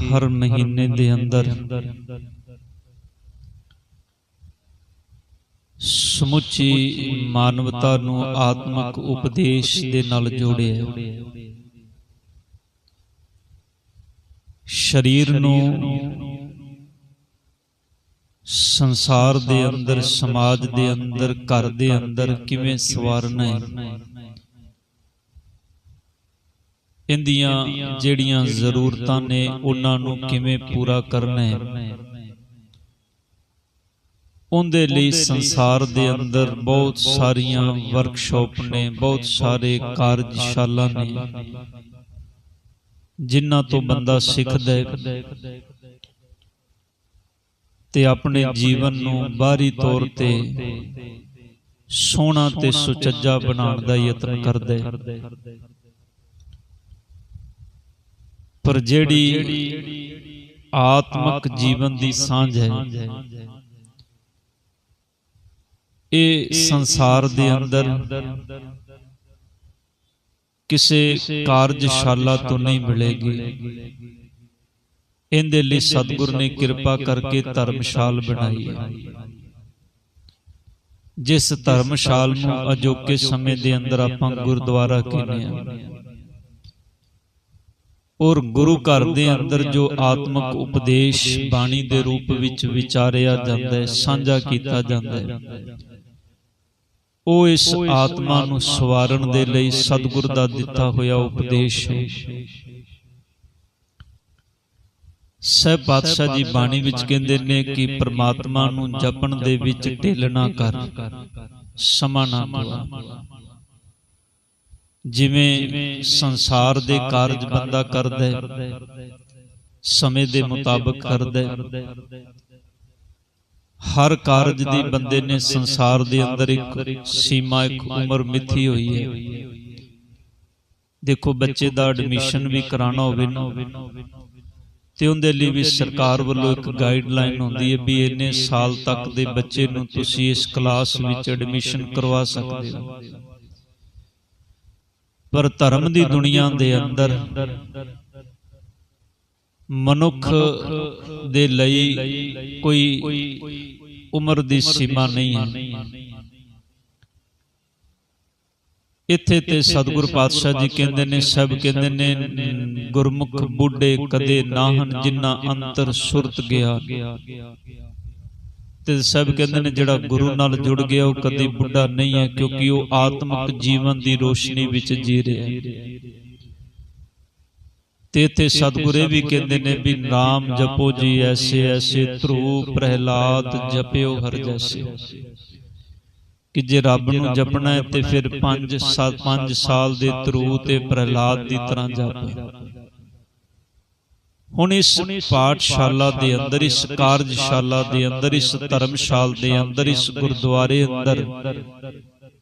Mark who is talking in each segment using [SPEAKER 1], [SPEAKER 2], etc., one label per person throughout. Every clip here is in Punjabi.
[SPEAKER 1] ਹਰ ਮਹੀਨੇ ਦੇ ਅੰਦਰ ਸਮੁੱਚੀ ਮਾਨਵਤਾ ਨੂੰ ਆਤਮਿਕ ਉਪਦੇਸ਼ ਦੇ ਨਾਲ ਜੋੜਿਆ। ਸਰੀਰ ਨੂੰ ਸੰਸਾਰ ਦੇ ਅੰਦਰ, ਸਮਾਜ ਦੇ ਅੰਦਰ, ਘਰ ਦੇ ਅੰਦਰ ਕਿਵੇਂ ਸਵਾਰਨਾ ਹੈ? ਇੰਦੀਆਂ ਜਿਹੜੀਆਂ ਜ਼ਰੂਰਤਾਂ ਨੇ ਉਹਨਾਂ ਨੂੰ ਕਿਵੇਂ ਪੂਰਾ ਕਰਨਾ ਹੈ? ਉਹਦੇ ਲਈ ਸੰਸਾਰ ਦੇ ਅੰਦਰ ਬਹੁਤ ਸਾਰੀਆਂ ਵਰਕਸ਼ਾਪ ਨੇ, ਬਹੁਤ ਸਾਰੇ ਕਾਰਜਸ਼ਾਲਾ ਨੇ, ਜਿਨ੍ਹਾਂ ਤੋਂ ਬੰਦਾ ਸਿੱਖਦਾ ਹੈ ਤੇ ਆਪਣੇ ਜੀਵਨ ਨੂੰ ਬਾਹਰੀ ਤੌਰ ਤੇ ਸੋਹਣਾ ਤੇ ਸੁਚੱਜਾ ਬਣਾਉਣ ਦਾ ਯਤਨ ਕਰਦਾ ਹੈ। ਪਰ ਜਿਹੜੀ ਆਤਮਿਕ ਜੀਵਨ ਦੀ ਸਾਂਝ ਹੈ ਇਹ ਸੰਸਾਰ ਦੇ ਅੰਦਰ ਕਿਸੇ ਕਾਰਜਸ਼ਾਲਾ ਤੋਂ ਨਹੀਂ ਮਿਲੇਗੀ। ਇਹਦੇ ਲਈ ਸਤਿਗੁਰ ਨੇ ਕਿਰਪਾ ਕਰਕੇ ਧਰਮਸ਼ਾਲ ਬਣਾਈ ਹੈ। ਜਿਸ ਧਰਮਸ਼ਾਲ ਨੂੰ ਅਜੋਕੇ ਸਮੇਂ ਦੇ ਅੰਦਰ ਆਪਾਂ ਗੁਰਦੁਆਰਾ ਕਹਿੰਦੇ ਆ ਔਰ ਗੁਰੂ ਘਰ ਦੇ ਅੰਦਰ ਜੋ ਆਤਮਿਕ ਉਪਦੇਸ਼ ਬਾਣੀ ਦੇ ਰੂਪ ਵਿੱਚ ਵਿਚਾਰਿਆ ਜਾਂਦਾ ਹੈ ਸਾਂਝਾ ਕੀਤਾ ਜਾਂਦਾ ਹੈ। ਉਹ ਇਸ ਆਤਮਾ ਨੂੰ ਸਵਾਰਨ ਦੇ ਲਈ ਸਤਿਗੁਰ ਦਾ ਦਿੱਤਾ ਹੋਇਆ ਉਪਦੇਸ਼ ਹੈ। ਸਭ ਪਾਤਸ਼ਾਹ ਜੀ ਬਾਣੀ ਵਿੱਚ ਕਹਿੰਦੇ ਨੇ ਕਿ ਪ੍ਰਮਾਤਮਾ ਨੂੰ ਜਪਣ ਦੇ ਵਿੱਚ ਢਿੱਲ ਕਰ। ਸਮਾਂ ਨਾ ਜਿਵੇਂ ਸੰਸਾਰ ਦੇ ਕਾਰਜ ਬੰਦਾ ਕਰਦਾ ਹੈ, ਸਮੇਂ ਦੇ ਮੁਤਾਬਕ ਕਰਦਾ ਹੈ। ਹਰ ਕਾਰਜ ਦੀ ਬੰਦੇ ਨੇ ਸੰਸਾਰ ਦੇ ਅੰਦਰ ਇੱਕ ਸੀਮਾ, ਇੱਕ ਉਮਰ ਮਿੱਥੀ ਹੋਈ ਹੈ। ਦੇਖੋ, ਬੱਚੇ ਦਾ ਐਡਮਿਸ਼ਨ ਵੀ ਕਰਾਣਾ ਹੋਵੇ ਨਾ, ਤੇ ਉਹਦੇ ਲਈ ਵੀ ਸਰਕਾਰ ਵੱਲੋਂ ਇੱਕ ਗਾਈਡਲਾਈਨ ਹੁੰਦੀ ਹੈ ਵੀ ਇੰਨੇ ਸਾਲ ਤੱਕ ਦੇ ਬੱਚੇ ਨੂੰ ਤੁਸੀਂ ਇਸ ਕਲਾਸ ਵਿੱਚ ਐਡਮਿਸ਼ਨ ਕਰਵਾ ਸਕਦੇ ਹੋ। ਪਰ ਧਰਮ ਦੀ ਦੁਨੀਆ ਦੇ ਅੰਦਰ ਮਨੁੱਖ ਦੇ ਲਈ ਕੋਈ ਉਮਰ ਦੀ ਸੀਮਾ ਨਹੀਂ ਹੈ। ਇੱਥੇ ਤੇ ਸਤਿਗੁਰ ਪਾਤਸ਼ਾਹ ਜੀ ਕਹਿੰਦੇ ਨੇ, ਸਭ ਕਹਿੰਦੇ ਨੇ, ਗੁਰਮੁਖ ਬੁੱਢੇ ਕਦੇ ਨਾ ਹਨ ਜਿਨ੍ਹਾਂ ਅੰਤਰ ਸੁਰਤ ਗਿਆ। ਤੇ ਸਭ ਕਹਿੰਦੇ ਨੇ ਜਿਹੜਾ ਗੁਰੂ ਨਾਲ ਜੁੜ ਗਿਆ ਉਹ ਕਦੀ ਬੁੱਢਾ ਨਹੀਂ ਹੈ ਕਿਉਂਕਿ ਉਹ ਆਤਮਿਕ ਜੀਵਨ ਦੀ ਰੋਸ਼ਨੀ ਵਿੱਚ ਜੀ ਰਿਹਾ ਹੈ। ਤੇ ਇਥੇ ਸਤਿਗੁਰੇ ਵੀ ਕਹਿੰਦੇ ਨੇ ਵੀ ਨਾਮ ਜਪੋ ਜੀ ਐਸੇ ਐਸੇ ਧਰੂ ਪ੍ਰਹਿਲਾਦ ਜਪਿਓ ਹਰ ਜੈਸੇ। ਕਿ ਜੇ ਰੱਬ ਨੂੰ ਜਪਣਾ ਹੈ ਤੇ ਫਿਰ 5 5 ਸਾਲ ਦੇ ਧਰੂ ਤੇ ਪ੍ਰਹਿਲਾਦ ਦੀ ਤਰ੍ਹਾਂ ਜਪ। ਹੁਣ ਇਸ ਪਾਠਸ਼ਾਲਾ ਦੇ ਅੰਦਰ ਇਸ ਕਾਰਜਸ਼ਾਲਾ ਦੇ ਅੰਦਰ ਇਸ ਧਰਮਸ਼ਾਲ ਦੇ ਅੰਦਰ ਇਸ ਗੁਰਦੁਆਰੇ ਅੰਦਰ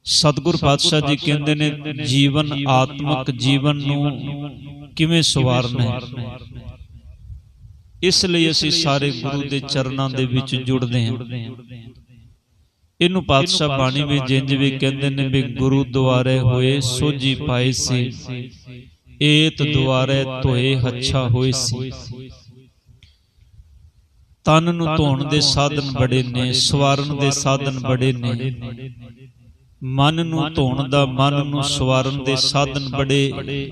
[SPEAKER 1] ਸਤਿਗੁਰ ਪਾਤਸ਼ਾਹ ਜੀ ਕਹਿੰਦੇ ਨੇ ਜੀਵਨ ਆਤਮਿਕ ਜੀਵਨ ਨੂੰ ਕਿਵੇਂ ਸਵਾਰਨਾ ਹੈ? ਇਸ ਲਈ ਅਸੀਂ ਸਾਰੇ ਗੁਰੂ ਦੇ ਚਰਨਾਂ ਦੇ ਵਿੱਚ ਜੁੜਦੇ ਹਾਂ। ਇਹਨੂੰ ਪਾਤਸ਼ਾਹ ਬਾਣੀ ਵਿੱਚ ਜਿੰਜ ਵੀ ਕਹਿੰਦੇ ਨੇ ਵੀ ਗੁਰੂ ਦੁਆਰੇ ਹੋਏ ਸੋਜੀ ਪਾਏ ਸੀ। ਏਤ ਦੁਆਰੇ ਧੋਏ ਹੱਛਾ ਹੋਏ ਸੀ। ਤਨ ਨੂੰ ਧੋਣ ਦੇ ਸਾਧਨ ਬੜੇ ਨੇ ਸਵਾਰਨ ਦੇ ਸਾਧਨ ਬੜੇ ਨੇ। ਮਨ ਨੂੰ ਧੋਣ ਦਾ ਮਨ ਨੂੰ ਸਵਾਰਨ ਦੇ ਸਾਧਨ ਬੜੇ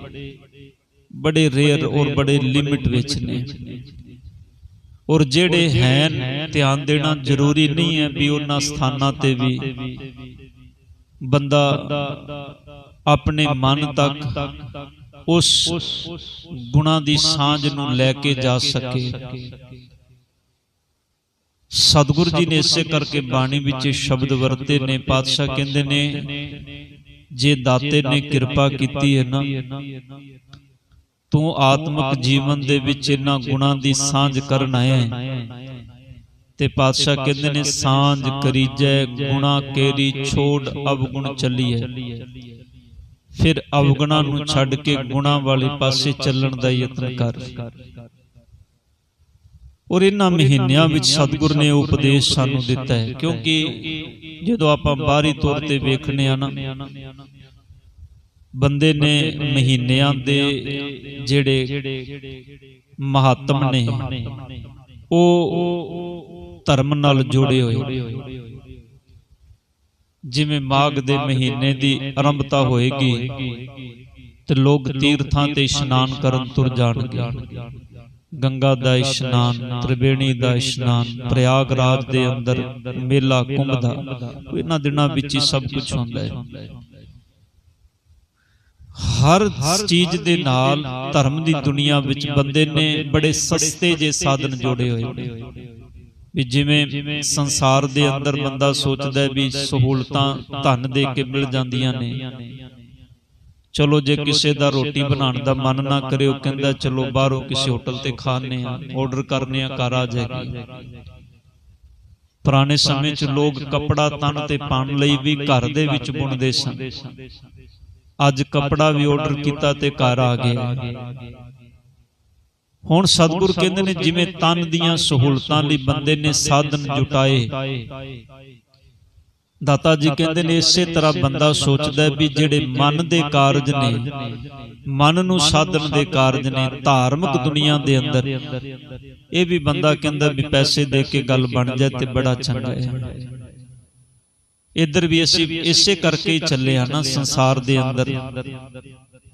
[SPEAKER 1] ਬੜੇ ਰੇਅਰ ਔਰ ਬੜੇ ਲਿਮਿਟ ਵਿੱਚ ਨੇ। ਔਰ ਜਿਹੜੇ ਹਨ ਧਿਆਨ ਦੇਣਾ ਜ਼ਰੂਰੀ ਨਹੀਂ ਹੈ ਵੀ ਉਹਨਾਂ ਸਥਾਨਾਂ ਤੇ ਵੀ ਬੰਦਾ ਆਪਣੇ ਮਨ ਤੱਕ ਉਸ ਗੁਣਾ ਦੀ ਸਾਂਝ ਨੂੰ ਲੈ ਕੇ ਜਾ ਸਕੇ। ਸਤਿਗੁਰੂ ਜੀ ਨੇ ਇਸੇ ਕਰਕੇ ਬਾਣੀ ਵਿੱਚ ਸ਼ਬਦ ਵਰਤੇ ਨੇ, ਪਾਤਸ਼ਾਹ ਕਹਿੰਦੇ ਨੇ, ਜੇ ਦਾਤੇ ਨੇ ਕਿਰਪਾ ਕੀਤੀ ਹੈ ਨਾ, ਤੂੰ ਆਤਮਿਕ ਜੀਵਨ ਦੇ ਵਿੱਚ ਇਹਨਾਂ ਗੁਣਾਂ ਦੀ ਸਾਂਝ ਕਰਨ ਆਇਆ ਹੈ। ਤੇ ਪਾਤਸ਼ਾਹ ਕਹਿੰਦੇ ਨੇ, ਸਾਂਝ ਕਰੀਜੈ ਗੁਣਾ ਕੇਰੀ ਛੋੜ ਅਵਗੁਣ ਚੱਲੀਏ ਫਿਰ ਅਵਗੁਣਾ ਨੂੰ ਛੱਡ ਕੇ ਗੁਣਾ ਵਾਲੇ ਪਾਸੇ ਚੱਲਣ ਦਾ ਯਤਨ ਕਰ। ਔਰ ਇਹਨਾਂ ਮਹੀਨਿਆਂ ਵਿੱਚ ਸਤਿਗੁਰ ਨੇ ਉਪਦੇਸ਼ ਸਾਨੂੰ ਦਿੱਤਾ ਹੈ ਕਿਉਂਕਿ ਜਦੋਂ ਆਪਾਂ ਬਾਹਰੀ ਤੌਰ ਤੇ ਵੇਖਨੇ ਆ ਨਾ ਬੰਦੇ ਨੇ ਮਹੀਨਿਆਂ ਦੇ ਜਿਹੜੇ ਮਹਾਤਮ ਨੇ ਉਹ ਧਰਮ ਨਾਲ ਜੁੜੇ ਹੋਏ। ਜਿਵੇਂ ਮਾਘ ਦੇ ਮਹੀਨੇ ਦੀ ਆਰੰਭਤਾ ਹੋਏਗੀ ਤੇ ਲੋਕ ਤੀਰਥਾਂ ਤੇ ਇਸ਼ਨਾਨ ਕਰਨ ਤੁਰ ਜਾਣਗੇ। ਗੰਗਾ ਦਾ ਇਸ਼ਨਾਨ ਤ੍ਰਿਵੇਣੀ ਦਾ ਇਸ਼ਨਾਨ ਪ੍ਰਯਾਗਰਾਜ ਦੇ ਅੰਦਰ ਮੇਲਾ ਕੁੰਭ ਦਾ। ਇਹਨਾਂ ਦਿਨਾਂ ਵਿੱਚ ਹੀ ਸਭ ਕੁਝ ਹੁੰਦਾ ਹੈ। ਹਰ ਚੀਜ਼ ਦੇ ਨਾਲ ਧਰਮ ਦੀ ਦੁਨੀਆ ਵਿੱਚ ਬੰਦੇ ਨੇ ਬੜੇ ਸਸਤੇ ਜੇ ਸਾਧਨ ਜੋੜੇ ਹੋਏ। ਵੀ ਜਿਵੇਂ ਸੰਸਾਰ ਦੇ ਅੰਦਰ ਬੰਦਾ ਸੋਚਦਾ ਵੀ ਸਹੂਲਤਾਂ ਧਨ ਦੇ ਕੇ ਮਿਲ ਜਾਂਦੀਆਂ ਨੇ। ਚਲੋ ਜੇ ਕਿਸੇ ਦਾ ਰੋਟੀ ਬਣਾਉਣ ਦਾ ਮਨ ਨਾ ਕਰੇ ਉਹ ਕਹਿੰਦਾ ਚਲੋ ਬਾਹਰੋਂ ਕਿਸੇ ਹੋਟਲ ਤੇ ਖਾਣੇ ਆ ਆਰਡਰ ਕਰਨੇ ਆ ਘਰ ਆ ਜਾਏਗੀ ਪੁਰਾਣੇ ਸਮੇਂ 'ਚ ਲੋਕ ਕੱਪੜਾ ਤਨ ਤੇ ਪਾਉਣ ਲਈ ਵੀ ਘਰ ਦੇ ਵਿੱਚ ਬੁਣਦੇ ਸਨ। ਅੱਜ ਕੱਪੜਾ ਵੀ ਆਰਡਰ ਕੀਤਾ ਤੇ ਘਰ ਆ ਗਿਆ ਹੁਣ ਸਤਿਗੁਰ ਕਹਿੰਦੇ ਨੇ ਜਿਵੇਂ ਤਨ ਦੀਆਂ ਸਹੂਲਤਾਂ ਲਈ ਬੰਦੇ ਨੇ ਸਾਧਨ ਜੁਟਾਏ। ਦਾਤਾ ਜੀ ਕਹਿੰਦੇ ਨੇ ਇਸੇ ਤਰ੍ਹਾਂ ਬੰਦਾ ਸੋਚਦਾ ਵੀ ਜਿਹੜੇ ਮਨ ਦੇ ਕਾਰਜ ਨੇ ਮਨ ਨੂੰ ਸਾਧਨ ਦੇ ਕਾਰਜ ਨੇ ਧਾਰਮਿਕ ਦੁਨੀਆ ਦੇ ਅੰਦਰ। ਇਹ ਵੀ ਬੰਦਾ ਕਹਿੰਦਾ ਵੀ ਪੈਸੇ ਦੇ ਕੇ ਗੱਲ ਬਣ ਜਾਏ ਤੇ ਬੜਾ ਚੰਗਾ ਹੈ। ਇੱਧਰ ਵੀ ਅਸੀਂ ਇਸੇ ਕਰਕੇ ਚੱਲੇ ਆ ਨਾ ਸੰਸਾਰ ਦੇ ਅੰਦਰ।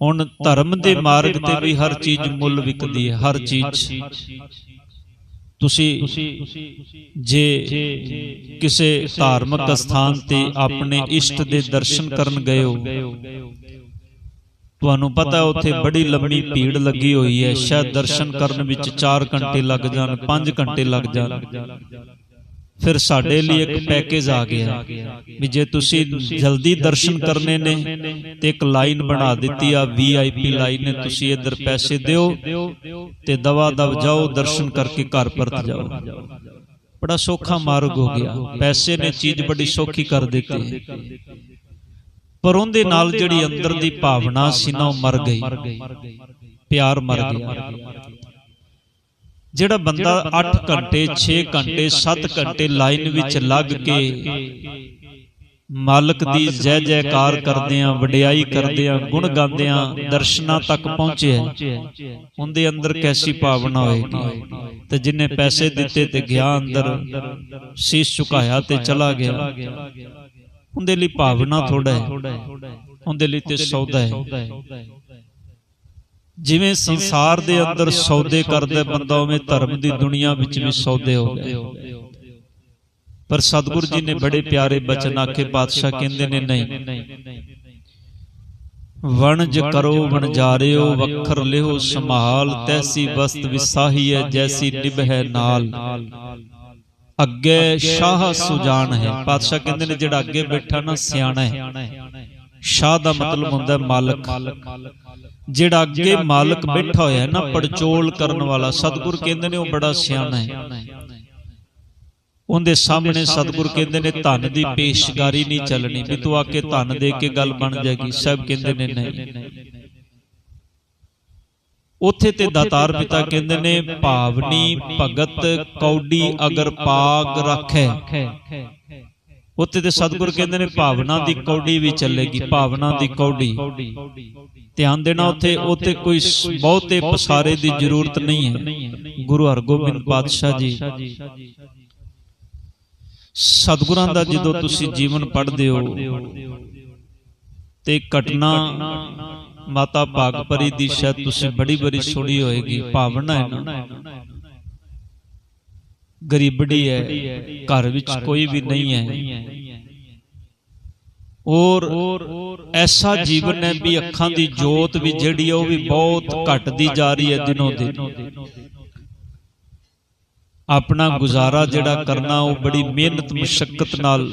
[SPEAKER 1] ਹੁਣ ਧਰਮ ਦੇ ਮਾਰਗ ਤੇ ਵੀ ਹਰ ਚੀਜ਼ ਮੁੱਲ ਵਿਕਦੀ ਹੈ ਹਰ ਚੀਜ਼। ਤੁਸੀਂ ਜੇ ਕਿਸੇ ਧਾਰਮਿਕ ਸਥਾਨ ਤੇ ਆਪਣੇ ਇਸ਼ਟ ਦੇ ਦਰਸ਼ਨ ਕਰਨ ਗਏ ਹੋ। ਤੁਹਾਨੂੰ ਪਤਾ ਉੱਥੇ ਬੜੀ ਲੰਮੀ ਭੀੜ ਲੱਗੀ ਹੋਈ ਹੈ ਸ਼ਾਇਦ ਦਰਸ਼ਨ ਕਰਨ ਵਿੱਚ 4 ਘੰਟੇ ਲੱਗ ਜਾਣ 5 ਘੰਟੇ ਲੱਗ ਜਾਣ। ਫਿਰ ਸਾਡੇ ਲਈ ਇੱਕ ਪੈਕੇਜ ਆ ਗਿਆ ਵੀ ਜੇ ਤੁਸੀਂ ਜਲਦੀ ਦਰਸ਼ਨ ਕਰਨੇ ਨੇ ਤੇ ਇੱਕ ਲਾਈਨ ਬਣਾ ਦਿੱਤੀ ਆ ਵੀਆਈਪੀ ਲਾਈਨ ਨੇ ਤੁਸੀਂ ਇੱਧਰ ਪੈਸੇ ਦਿਓ ਤੇ ਦਵਾ ਦਵ ਜਾਓ ਦਰਸ਼ਨ ਕਰਕੇ ਘਰ ਪਰਤ ਜਾਓ। ਬੜਾ ਸੌਖਾ ਮਾਰਗ ਹੋ ਗਿਆ। ਪੈਸੇ ਨੇ ਚੀਜ਼ ਬੜੀ ਸੌਖੀ ਕਰ ਦਿੱਤੀ। ਪਰ ਉਹਦੇ ਨਾਲ ਜਿਹੜੀ ਅੰਦਰ ਦੀ ਭਾਵਨਾ ਸੀ ਨਾ ਉਹ ਮਰ ਗਈ। ਪਿਆਰ ਮਰ ਗਿਆ। ਜਿਹੜਾ ਬੰਦਾ 8 ਘੰਟੇ 6 ਘੰਟੇ 7 ਘੰਟੇ ਲਾਈਨ ਵਿੱਚ ਲੱਗ ਕੇ ਮਾਲਕ ਦੀ ਜੈ ਜੈਕਾਰ ਕਰਦੇ ਆ ਵਡਿਆਈ ਕਰਦੇ ਆ ਗੁਣ ਗਾਉਂਦੇ ਆ ਦਰਸ਼ਨਾਂ ਤੱਕ ਪਹੁੰਚੇ ਉਹਦੇ ਅੰਦਰ ਕੈਸੀ ਭਾਵਨਾ ਹੋਏਗੀ ਤੇ ਜਿਨੇ ਪੈਸੇ ਦਿੱਤੇ ਤੇ ਗਿਆ ਅੰਦਰ ਸੀਸ ਝੁਕਾਇਆ ਤੇ ਚਲਾ ਗਿਆ। ਉਹਦੇ ਲਈ ਭਾਵਨਾ ਥੋੜਾ ਹੈ। ਉਹਦੇ ਲਈ ਤੇ ਸੌਦਾ ਹੈ। ਜਿਵੇਂ ਸੰਸਾਰ ਦੇ ਅੰਦਰ ਸੌਦੇ ਕਰਦਾ ਬੰਦਾ ਉਵੇਂ ਧਰਮ ਦੀ ਦੁਨੀਆ ਵਿੱਚ ਵੀ ਸੌਦੇ ਹੋ ਗਏ ਪਰ ਸਤਿਗੁਰੂ ਜੀ ਨੇ ਬੜੇ ਪਿਆਰੇ ਬਚਨ ਆਖੇ ਪਾਤਸ਼ਾਹ ਕਹਿੰਦੇ ਨੇ ਨਹੀਂ। ਵਣਜ ਕਰੋ ਵਣਜਾਰਿਓ ਵਖਰ ਲਿਓ ਸੰਭਾਲ ਤੈਸੀ ਵਸਤ ਵਿਸਾਹੀ ਹੈ ਜੈਸੀ ਨਿਭੈ ਨਾਲ। ਅੱਗੇ ਸ਼ਾਹ ਸੁਜਾਨ ਹੈ। ਪਾਤਸ਼ਾਹ ਕਹਿੰਦੇ ਨੇ ਜਿਹੜਾ ਅੱਗੇ ਬੈਠਾ ਨਾ ਸਿਆਣਾ ਹੈ। ਸ਼ਾਹ ਦਾ ਮਤਲਬ ਹੁੰਦਾ ਮਾਲਕ। ਜਿਹੜਾ ਅੱਗੇ ਮਾਲਕ ਬੈਠਾ ਹੋਇਆ ਹੈ ਨਾ ਪੜਚੋਲ ਕਰਨ ਵਾਲਾ ਸਤਿਗੁਰ ਕਹਿੰਦੇ ਨੇ ਉਹ ਬੜਾ ਸਿਆਣਾ ਹੈ। ਉਹਦੇ ਸਾਹਮਣੇ ਸਤਿਗੁਰ ਕਹਿੰਦੇ ਨੇ ਧਨ ਦੀ ਪੇਸ਼ਕਾਰੀ ਨਹੀਂ ਚੱਲਣੀ। ਵੀ ਤੂੰ ਆ ਕੇ ਧਨ ਦੇ ਕੇ ਗੱਲ ਬਣ ਜਾਏਗੀ ਸਭ ਕਹਿੰਦੇ ਨੇ ਨਹੀਂ। ਉਥੇ ਤੇ ਦਾਤਾਰ ਪਿਤਾ ਕਹਿੰਦੇ ਨੇ ਭਾਵਨੀ ਭਗਤ ਕੌਡੀ ਅਗਰ ਪਾਗ ਰੱਖੇ। ਉੱਥੇ ਤੇ ਸਤਿਗੁਰ ਕਹਿੰਦੇ ਨੇ ਭਾਵਨਾ ਦੀ ਕੌਡੀ ਵੀ ਚੱਲੇਗੀ ਭਾਵਨਾ ਦੀ ਕੌਡੀ। ਧਿਆਨ ਦੇਣਾ ਉੱਥੇ ਉੱਥੇ ਕੋਈ ਬਹੁਤੇ ਪਸਾਰੇ ਦੀ ਜ਼ਰੂਰਤ ਨਹੀਂ ਹੈ। ਗੁਰੂ ਹਰਗੋਬਿੰਦ ਪਾਤਸ਼ਾਹ ਜੀ। ਸਤਿਗੁਰਾਂ ਦਾ ਜਦੋਂ ਤੁਸੀਂ ਜੀਵਨ ਪੜ੍ਹਦੇ ਹੋ ਤੇ ਘਟਨਾ ਮਾਤਾ ਭਾਗਪਰੀ ਦੀ ਸ਼ਾਇਦ ਤੁਸੀਂ ਬੜੀ ਬੜੀ ਸੁਣੀ ਹੋਏਗੀ ਭਾਵਨਾ ਹੈ ਨਾ? ਗਰੀਬੜੀ ਹੈ ਘਰ ਵਿੱਚ ਕੋਈ ਵੀ ਨਹੀਂ ਹੈ। ਔਰ ਐਸਾ ਜੀਵਨ ਹੈ ਵੀ ਅੱਖਾਂ ਦੀ ਜੋਤ ਵੀ ਜਿਹੜੀ ਹੈ ਉਹ ਵੀ ਬਹੁਤ ਘਟਦੀ ਜਾ ਰਹੀ ਹੈ ਦਿਨੋਂ ਦਿਨ। ਆਪਣਾ ਗੁਜ਼ਾਰਾ ਜਿਹੜਾ ਕਰਨਾ ਉਹ ਬੜੀ ਮਿਹਨਤ ਮੁਸ਼ਕਲ ਨਾਲ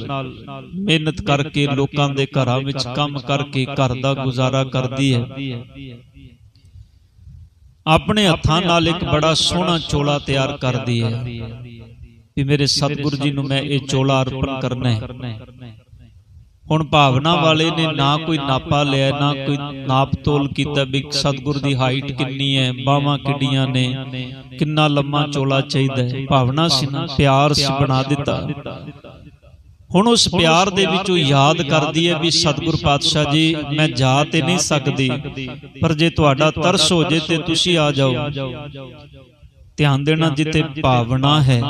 [SPEAKER 1] ਮਿਹਨਤ ਕਰਕੇ ਲੋਕਾਂ ਦੇ ਘਰਾਂ ਵਿੱਚ ਕੰਮ ਕਰਕੇ ਘਰ ਦਾ ਗੁਜ਼ਾਰਾ ਕਰਦੀ ਹੈ। ਆਪਣੇ ਹੱਥਾਂ ਨਾਲ ਇੱਕ ਬੜਾ ਸੋਹਣਾ ਚੋਲਾ ਤਿਆਰ ਕਰਦੀ ਹੈ। ਵੀ ਮੇਰੇ ਸਤਿਗੁਰ ਜੀ ਨੂੰ ਮੈਂ ਇਹ ਚੋਲਾ ਅਰਪਣ ਕਰਨਾ ਹੈ। ਹੁਣ ਭਾਵਨਾ ਵਾਲੇ ਨੇ ਨਾ ਕੋਈ ਨਾਪਾ ਲਿਆ ਨਾ ਕੋਈ ਨਾਪ ਤੋਲ ਕੀਤਾ ਵੀ ਸਤਿਗੁਰ ਦੀ ਹਾਈਟ ਕਿੰਨੀ ਹੈ ਬਾਹਾਂ ਕਿੱਡੀਆਂ ਨੇ ਕਿੰਨਾ ਲੰਮਾ ਚੋਲਾ ਚਾਹੀਦਾ ਹੈ। ਭਾਵਨਾ ਸੀ ਨਾ ਪਿਆਰ ਸੀ ਬਣਾ ਦਿੱਤਾ। ਹੁਣ ਉਸ ਪਿਆਰ ਦੇ ਵਿੱਚ ਉਹ ਯਾਦ ਕਰਦੀ ਹੈ ਵੀ ਸਤਿਗੁਰ ਪਾਤਸ਼ਾਹ ਜੀ ਮੈਂ ਜਾ ਤੇ ਨਹੀਂ ਸਕਦੀ ਪਰ ਜੇ ਤੁਹਾਡਾ ਤਰਸ ਹੋ ਜੇ ਤੇ ਤੁਸੀਂ ਆ ਜਾਓ। ਧਿਆਨ ਦੇਣਾ ਜਿੱਥੇ ਭਾਵਨਾ ਹੈ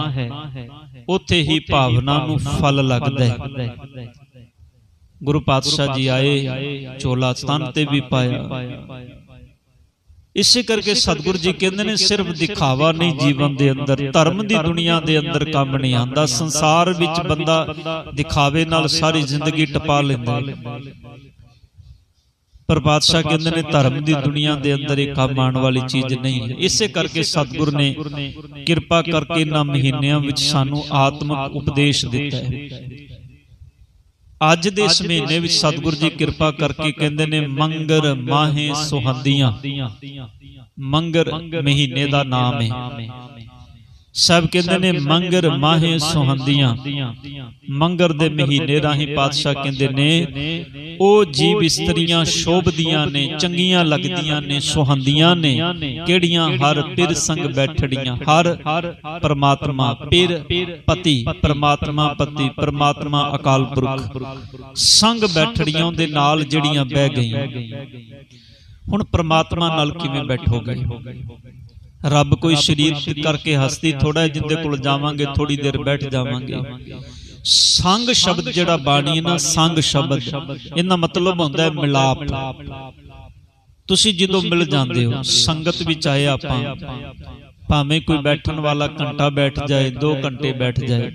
[SPEAKER 1] ਉੱਥੇ ਹੀ ਭਾਵਨਾ ਨੂੰ ਫਲ ਲੱਗਦਾ ਹੈ। ਗੁਰੂ ਪਾਤਸ਼ਾਹ ਜੀ ਆਏ ਚੋਲਾ ਤਨ ਤੇ ਵੀ ਪਾਇਆ। ਇਸੇ ਕਰਕੇ ਸਤਿਗੁਰੂ ਜੀ ਕਹਿੰਦੇ ਨੇ ਸਿਰਫ ਦਿਖਾਵਾ ਨਹੀਂ ਜੀਵਨ ਦੇ ਅੰਦਰ ਧਰਮ ਦੀ ਦੁਨੀਆ ਦੇ ਅੰਦਰ ਕੰਮ ਨਹੀਂ ਆਂਦਾ ਸੰਸਾਰ ਵਿੱਚ ਬੰਦਾ ਦਿਖਾਵੇ ਨਾਲ ਸਾਰੀ ਜ਼ਿੰਦਗੀ ਟਪਾ ਲੈਂਦਾ ਪਰ ਬਾਦਸ਼ਾਹ ਕਹਿੰਦੇ ਨੇ ਧਰਮ ਦੀ ਦੁਨੀਆ ਦੇ ਅੰਦਰ ਇਹ ਕੰਮ ਆਉਣ ਵਾਲੀ ਚੀਜ਼ ਨਹੀਂ ਹੈ। ਇਸੇ ਕਰਕੇ ਸਤਿਗੁਰ ਨੇ ਕਿਰਪਾ ਕਰਕੇ ਇਹਨਾਂ ਮਹੀਨਿਆਂ ਵਿੱਚ ਸਾਨੂੰ ਆਤਮਿਕ ਉਪਦੇਸ਼ ਦਿੱਤਾ ਹੈ। ਅੱਜ ਦੇ ਇਸ ਮਹੀਨੇ ਵਿੱਚ ਸਤਿਗੁਰ ਜੀ ਕਿਰਪਾ ਕਰਕੇ ਕਹਿੰਦੇ ਨੇ ਮੰਗਰ ਮਾਹੇ ਸੁਹੰਦੀਆਂ। ਮੰਗਰ ਮਹੀਨੇ ਦਾ ਨਾਮ ਹੈ। ਸਭ ਕਹਿੰਦੇ ਨੇ ਮੰਗਰ ਮਾਹੇ ਸੁਹੰਦੀਆਂ। ਮੰਗਰ ਦੇ ਮਹੀਨੇ ਰਾਹੀਂ ਪਾਤਸ਼ਾਹ ਕਹਿੰਦੇ ਨੇ ਉਹ ਜੀਵ ਇਸਤਰੀਆਂ ਸ਼ੋਭਦੀਆਂ ਨੇ ਚੰਗੀਆਂ ਲੱਗਦੀਆਂ ਨੇ ਸੁਹੰਦੀਆਂ ਨੇ। ਕਿਹੜੀਆਂ ਹਰ ਪਿਰ ਸੰਗ ਬੈਠੜੀਆਂ ਹਰ ਪਰਮਾਤਮਾ ਪਿਰ ਪਤੀ ਪਰਮਾਤਮਾ ਪਤੀ ਪਰਮਾਤਮਾ ਅਕਾਲ ਪੁਰਖ। ਸੰਗ ਬੈਠੜੀਆਂ ਦੇ ਨਾਲ ਜਿਹੜੀਆਂ ਬਹਿ ਗਈਆਂ। ਹੁਣ ਪਰਮਾਤਮਾ ਨਾਲ ਕਿਵੇਂ ਬੈਠੋਗੇ? ਰੱਬ ਕੋਈ ਸਰੀਰ ਕਰਕੇ ਹਸਤੀ ਥੋੜਾ ਜਿੰਦੇ ਕੋਲ ਜਾਵਾਂਗੇ ਥੋੜੀ ਦੇਰ ਬੈਠ ਜਾਵਾਂਗੇ। ਸੰਗ ਸ਼ਬਦ ਜਿਹੜਾ ਬਾਣੀ ਨਾ ਸੰਗ ਸ਼ਬਦ ਇਹਦਾ ਮਤਲਬ ਹੁੰਦਾ ਹੈ ਮਿਲਾਪ। ਤੁਸੀਂ ਜਦੋਂ ਮਿਲ ਜਾਂਦੇ ਹੋ ਸੰਗਤ ਵਿੱਚ ਆਏ ਆਪਾਂ ਭਾਵੇਂ ਕੋਈ ਬੈਠਣ ਵਾਲਾ ਘੰਟਾ ਬੈਠ ਜਾਏ 2 ਘੰਟੇ ਬੈਠ ਜਾਏ।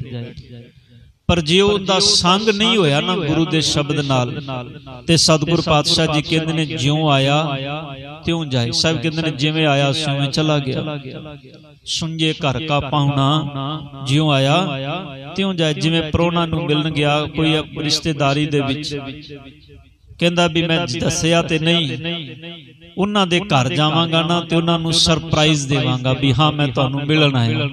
[SPEAKER 1] ਪਰ ਜੇ ਉਹਦਾ ਸੰਗ ਨਹੀਂ ਹੋਇਆ ਨਾ ਗੁਰੂ ਦੇ ਸ਼ਬਦ ਨਾਲ ਤੇ ਸਤਿਗੁਰ ਪਾਤਸ਼ਾਹ ਜੀ ਕਹਿੰਦੇ ਨੇ ਜਿਉਂ ਆਇਆ ਤਿਉਂ ਜਾਏ। ਸਭ ਕਹਿੰਦੇ ਨੇ ਜਿਵੇਂ ਆਇਆ ਸਿਵੇਂ ਚਲਾ ਗਿਆ। ਸੁੰਝੇ ਘਰ ਕਾ ਪਾਉਣਾ ਜਿਉਂ ਆਇਆ ਤਿਉਂ ਜਾਏ। ਜਿਵੇਂ ਪ੍ਰੋਣਾ ਨੂੰ ਮਿਲਣ ਗਿਆ ਕੋਈ ਰਿਸ਼ਤੇਦਾਰੀ ਦੇ ਵਿੱਚ। ਕਹਿੰਦਾ ਵੀ ਮੈਂ ਦੱਸਿਆ ਤੇ ਨਹੀਂ। ਉਹਨਾਂ ਦੇ ਘਰ ਜਾਵਾਂਗਾ ਨਾ ਤੇ ਉਹਨਾਂ ਨੂੰ ਸਰਪ੍ਰਾਈਜ਼ ਦੇਵਾਂਗਾ ਵੀ ਹਾਂ ਮੈਂ ਤੁਹਾਨੂੰ ਮਿਲਣ ਆਇਆ।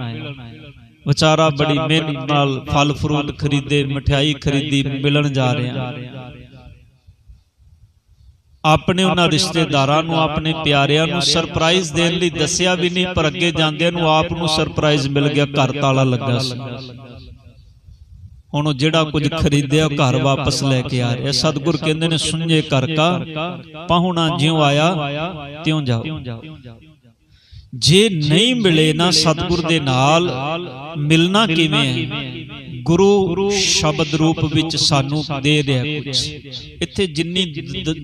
[SPEAKER 1] ਵਿਚਾਰਾ ਬੜੀ ਮਿਹਨਤ ਨਾਲ ਫਲ ਫਰੂਟ ਖਰੀਦੇ ਮਠਿਆਈ ਖਰੀਦੀ ਮਿਲਣ ਜਾ ਰਿਹਾ। ਆਪਣੇ ਉਹਨਾਂ ਰਿਸ਼ਤੇਦਾਰਾਂ ਨੂੰ ਆਪਣੇ ਪਿਆਰਿਆਂ ਨੂੰ ਸਰਪ੍ਰਾਈਜ਼ ਦੇਣ ਲਈ ਦੱਸਿਆ ਵੀ ਨਹੀਂ ਪਰ ਅੱਗੇ ਜਾਂਦਿਆਂ ਨੂੰ ਆਪ ਨੂੰ ਸਰਪ੍ਰਾਈਜ਼ ਮਿਲ ਗਿਆ ਘਰ ਤਾਲਾ ਲੱਗਾ ਸੀ। ਹੁਣ ਉਹ ਜਿਹੜਾ ਕੁਝ ਖਰੀਦਿਆ ਘਰ ਵਾਪਸ ਲੈ ਕੇ ਆ ਰਿਹਾ। ਸਤਿਗੁਰ ਕਹਿੰਦੇ ਨੇ ਸੁਣਜੇ ਘਰ ਕਾ ਪਾਹੁਣਾ ਜਿਉ ਆਇਆ ਤਿਉਂ ਜਾਓ। ਜੇ ਨਹੀਂ ਮਿਲੇ ਨਾ ਸਤਿਗੁਰ ਦੇ ਨਾਲ, ਮਿਲਣਾ ਕਿਵੇਂ ਹੈ? ਗੁਰੂ ਸ਼ਬਦ ਰੂਪ ਵਿੱਚ ਸਾਨੂੰ ਦੇ ਰਿਹਾ ਕੁਝ ਇੱਥੇ ਜਿੰਨੀ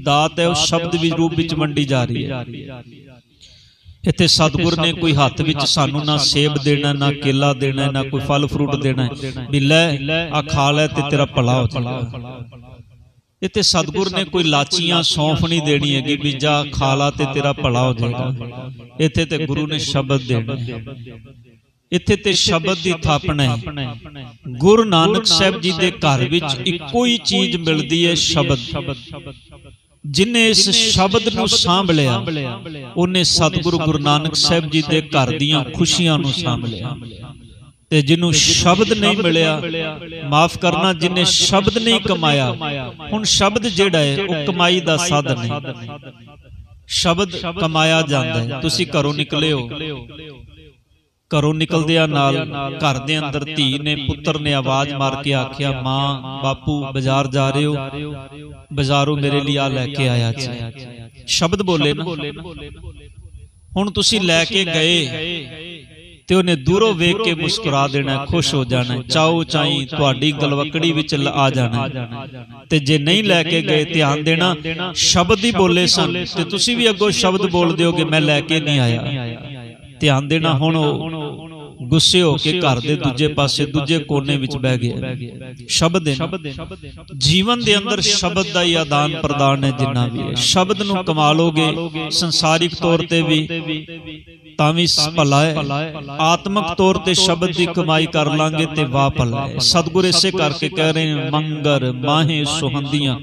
[SPEAKER 1] ਦਾਤ ਹੈ, ਉਹ ਸ਼ਬਦ ਵੀ ਰੂਪ ਵਿੱਚ ਵੰਡੀ ਜਾ ਰਹੀ ਹੈ। ਇੱਥੇ ਸਤਿਗੁਰ ਨੇ ਕੋਈ ਹੱਥ ਵਿੱਚ ਸਾਨੂੰ ਨਾ ਸੇਬ ਦੇਣਾ, ਨਾ ਕੇਲਾ ਦੇਣਾ, ਨਾ ਕੋਈ ਫਲ ਫਰੂਟ ਦੇਣਾ ਵੀ ਲੈ, ਆ ਖਾ ਲੈ ਤੇ ਤੇਰਾ ਭਲਾ ਹੋ ਜਾਏਗਾ। ਇੱਥੇ ਸਤਿਗੁਰ ਨੇ ਕੋਈ ਲਾਚੀਆਂ, ਸੌਂਫ ਨਹੀਂ ਦੇਣੀ ਹੈਗੀ ਵੀ ਜਾ ਖਾ ਲਾ ਤੇ ਤੇਰਾ ਭਲਾ ਹੋ ਜਾਏਗਾ। ਇੱਥੇ ਤੇ ਗੁਰੂ ਨੇ ਸ਼ਬਦ ਦੇਣਾ ਇੱਥੇ ਤੇ ਸ਼ਬਦ ਦੀ ਥਾਪਣਾ ਹੈ। ਗੁਰੂ ਨਾਨਕ ਸਾਹਿਬ ਜੀ ਦੇ ਘਰ ਵਿੱਚ ਇੱਕੋ ਹੀ ਚੀਜ਼ ਮਿਲਦੀ ਹੈ, ਸ਼ਬਦ। ਜਿਨੇ ਇਸ ਸ਼ਬਦ ਨੂੰ ਸਾਂਭ ਲਿਆ ਉਹਨੇ ਸਤਿਗੁਰੂ ਗੁਰੂ ਨਾਨਕ ਸਾਹਿਬ ਜੀ ਦੇ ਘਰ ਦੀਆਂ ਖੁਸ਼ੀਆਂ ਨੂੰ ਸਾਂਭ ਲਿਆ ਤੇ ਜਿਹਨੂੰ ਸ਼ਬਦ ਨਹੀਂ ਮਿਲਿਆ ਮਾਫ ਕਰਨਾ ਜਿਨੇ ਸ਼ਬਦ ਨਹੀਂ ਕਮਾਇਆ ਹੁਣ ਸ਼ਬਦ ਜਿਹੜਾ ਹੈ ਉਹ ਕਮਾਈ ਦਾ ਸਾਧਨ ਹੈ ਸ਼ਬਦ ਕਮਾਇਆ ਜਾਂਦਾ ਹੈ। ਤੁਸੀਂ ਘਰੋਂ ਨਿਕਲੇ ਹੋ ਘਰੋਂ ਨਿਕਲਦਿਆਂ ਨਾਲ ਘਰ ਦੇ ਅੰਦਰ ਧੀ ਨੇ ਪੁੱਤਰ ਨੇ ਆਵਾਜ਼ ਮਾਰ ਕੇ ਆਖਿਆ ਮਾਂ ਬਾਪੂ ਬਾਜ਼ਾਰ ਜਾ ਰਹੇ ਹੋ? ਬਾਜ਼ਾਰੋਂ ਮੇਰੇ ਲਈ ਆ ਲੈ ਕੇ ਆਇਆ ਜੀ ਸ਼ਬਦ ਬੋਲੇ ਨਾ। ਹੁਣ ਤੁਸੀਂ ਲੈ ਕੇ ਗਏ। ਤੇ ਉਹਨੇ ਦੂਰੋਂ ਵੇਖ ਕੇ ਮੁਸਕਰਾ ਦੇਣਾ ਖੁਸ਼ ਹੋ ਜਾਣਾ ਚਾਉ ਚਾਈ ਤੁਹਾਡੀ ਗਲਵਕੜੀ ਵਿੱਚ ਆ ਜਾਣਾ। ਤੇ ਜੇ ਨਹੀਂ ਲੈ ਕੇ ਗਏ ਧਿਆਨ ਦੇਣਾ ਸ਼ਬਦ ਹੀ ਬੋਲੇ ਸਨ। ਤੇ ਤੁਸੀਂ ਵੀ ਅੱਗੋਂ ਸ਼ਬਦ ਬੋਲ ਦਿਓਗੇ ਮੈਂ ਲੈ ਕੇ ਨਹੀਂ ਆਇਆ। ਧਿਆਨ ਦੇਣਾ ਹੁਣ ਉਹ ਗੁੱਸੇ ਹੋ ਕੇ ਘਰ ਦੇ ਦੂਜੇ ਪਾਸੇ ਦੂਜੇ ਕੋਨੇ ਵਿੱਚ ਬਹਿ ਗਿਆ ਸ਼ਬਦ ਦੇ ਜੀਵਨ ਦੇ ਅੰਦਰ ਸ਼ਬਦ ਦਾ ਹੀ ਆਦਾਨ ਪ੍ਰਦਾਨ ਹੈ ਜਿੰਨਾ ਵੀ ਹੈ। ਸ਼ਬਦ ਨੂੰ ਕਮਾ ਲੋਗੇ ਸੰਸਾਰਿਕ ਤੌਰ ਤੇ ਵੀ। ਤਾਂ ਵੀ ਭਲਾ ਹੈ। ਆਤਮਿਕ ਤੌਰ ਤੇ ਸ਼ਬਦ ਦੀ ਕਮਾਈ ਕਰ ਲਾਂਗੇ ਤੇ ਵਾਹ ਭਲਾ ਹੈ। ਸਤਿਗੁਰ ਇਸੇ ਕਰਕੇ ਕਹਿ ਰਹੇ ਨੇ ਮੰਗਰ ਮਾਹੇ ਸੁਹੰਦੀਆਂ।